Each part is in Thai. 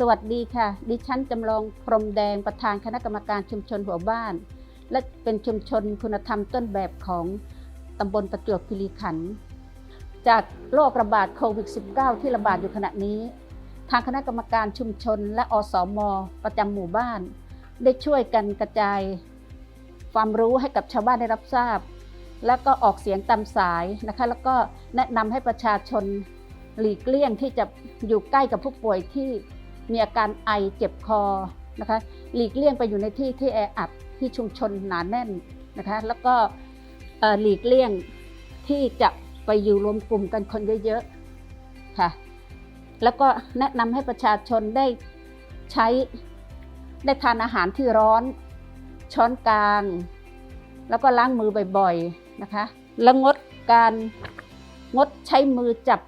สวัสดีค่ะ ดิฉันจำลองพรมแดงประธานคณะกรรมการชุมชนหัวบ้าน และเป็นชุมชนคุณธรรมต้นแบบของตำบลประจวบคีรีขันธ์จากโรคระบาดโควิด -19 ที่ระบาดอยู่ขณะนี้ ทางคณะกรรมการชุมชน และอสมประจำหมู่บ้าน ได้ช่วยกันกระจาย ความรู้ให้กับชาวบ้านได้รับทราบ แล้วก็ออกเสียงตามสายนะคะ แล้วก็แนะนำให้ประชาชนหลีกเลี่ยงที่จะอยู่ใกล้กับผู้ป่วยที่ มีอาการไอเจ็บคอนะคะหลีกเลี่ยงไปอยู่ในที่ที่แออัดที่ชุมชนหนาแน่นนะคะแล้วก็หลีกเลี่ยงที่จะไปอยู่รวมกลุ่มกันคนเยอะๆค่ะแล้วก็แนะนำให้ประชาชนได้ใช้ได้ทานอาหารที่ร้อน ช้อนกลาง แล้วก็ล้างมือบ่อยๆนะคะแล้วงดการงดใช้มือจับ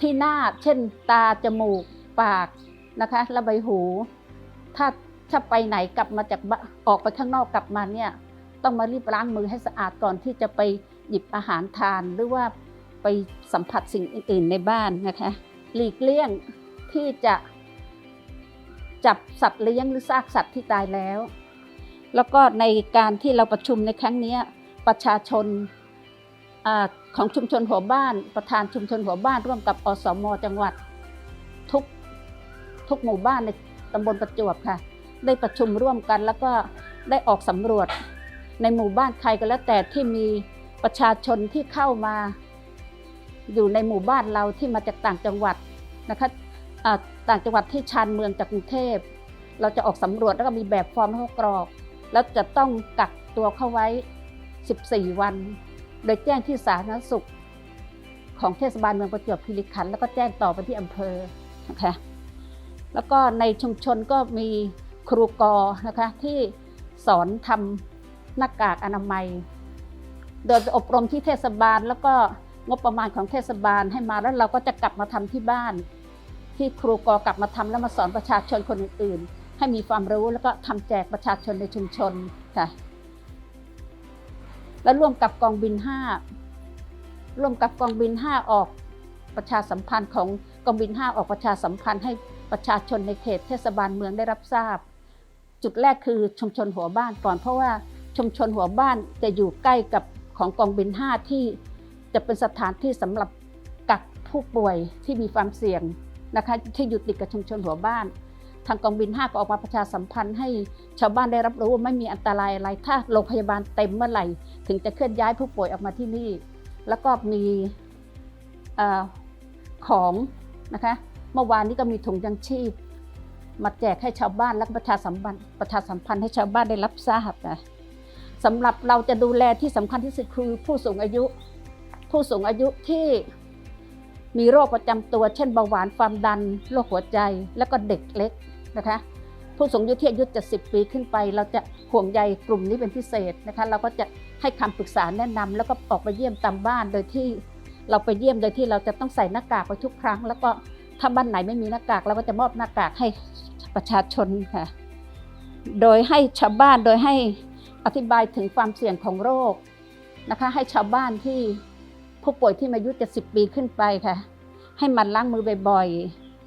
ที่หน้าเช่นตาจมูก ปากนะคะและใบหู ถ้าถ้าไปไหนกลับมาจากออกไปข้างนอกกลับมาเนี่ยต้องมารีบล้างมือให้สะอาดก่อนที่จะไปหยิบอาหารทานหรือว่าไปสัมผัสสิ่งอื่น ๆในบ้านนะคะหลีกเลี่ยงที่จะจับสัตว์เลี้ยงหรือซากสัตว์ที่ตายแล้ว แล้วก็ในการที่เราประชุมในครั้งนี้ประชาชนอาของชุมชนหัวบ้าน ประธานชุมชนหัวบ้านร่วมกับอสมจังหวัด ทุกหมู่บ้านในตำบลประจวบค่ะ ได้ประชุมร่วมกันแล้วก็ได้ออกสำรวจ ในหมู่บ้านใครก็แล้วแต่ที่มีประชาชนที่เข้ามา อยู่ในหมู่บ้านเราที่มาจากต่างจังหวัดนะคะต่างจังหวัดที่ชานเมืองจากกรุงเทพ เราจะออกสำรวจแล้วก็มีแบบฟอร์มให้เขากรอก แล้วจะต้องกักตัวเข้าไว้ 14 วัน โดยแจ้งที่สาธารณสุขของเทศบาลเมืองประจวบคีรีขันธ์แล้วก็แจ้งต่อไปที่อำเภอนะคะ แล้วก็ในชุมชนก็มีครูกอนะคะที่สอนทำหน้ากากอนามัย โดยไปอบรมที่เทศบาล แล้วก็งบประมาณของเทศบาลให้มาแล้วเราก็จะกลับมาทำที่บ้าน ที่ครูกอกลับมาทำแล้วมาสอนประชาชนคนอื่นๆ ให้มีความรู้แล้วก็ทำแจกประชาชนในชุมชนค่ะและร่วมกับกองบิน 5 ร่วมกับกองบิน 5 ออกประชาสัมพันธ์ของกองบิน 5 ออกประชาสัมพันธ์ให้ ประชาชนในเขตเทศบาลเมืองได้รับทราบ จุดแรกคือชุมชนหัวบ้านก่อนเพราะว่าชุมชนหัวบ้านจะอยู่ใกล้กับของกองบิน 5 ที่จะเป็นสถานที่สำหรับกักผู้ป่วยที่มีความเสี่ยงนะคะที่อยู่ติดกับชุมชนหัวบ้าน ทางกองบิน 5 ก็ออกมาประชาสัมพันธ์ให้ชาวบ้านได้รับรู้ว่าไม่มีอันตรายอะไรถ้าโรงพยาบาลเต็มเมื่อไหร่ ถึงจะเคลื่อนย้ายผู้ป่วยออกมาที่นี่ แล้วก็มีอของนะคะ เมื่อวานนี้ก็มีถุงยังชีพ มาแจกให้ชาวบ้านและประชาสัมพันธ์ประชาสัมพันธ์ให้ชาวบ้านได้รับทราบนะสำหรับเราจะดูแลที่สำคัญที่สุดคือผู้สูงอายุ ผู้สูงอายุที่มีโรคประจำตัว เช่นเบาหวานความดันโรคหัวใจแล้วก็เด็กเล็กนะคะผู้สูงอายุที่อายุ70ปีขึ้นไป เราจะห่วงใยกลุ่มนี้เป็นพิเศษนะคะเราก็จะให้คำปรึกษาแนะนำแล้วก็ออกไปเยี่ยมตามบ้านโดยที่เราไปเยี่ยมโดยที่เราจะต้องใส่หน้ากากไปทุกครั้ง แล้วก็ ถ้าบ้านไหนไม่มีหน้ากากเราก็จะมอบหน้ากากให้ประชาชนค่ะ โดยให้ชาวบ้านโดยให้อธิบายถึงความเสี่ยงของโรคนะคะ ให้ชาวบ้านที่ผู้ป่วยที่อายุ70ปีขึ้นไปค่ะ ให้มันล้างมือบ่อย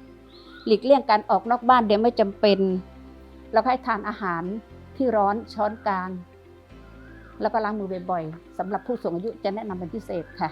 ๆหลีกเลี่ยงการออกนอกบ้านเดี๋ยวไม่จำเป็น แล้วให้ทานอาหารที่ร้อนช้อนกลาง แล้วก็ล้างมือบ่อยๆสำหรับผู้สูงอายุจะแนะนำเป็นพิเศษค่ะ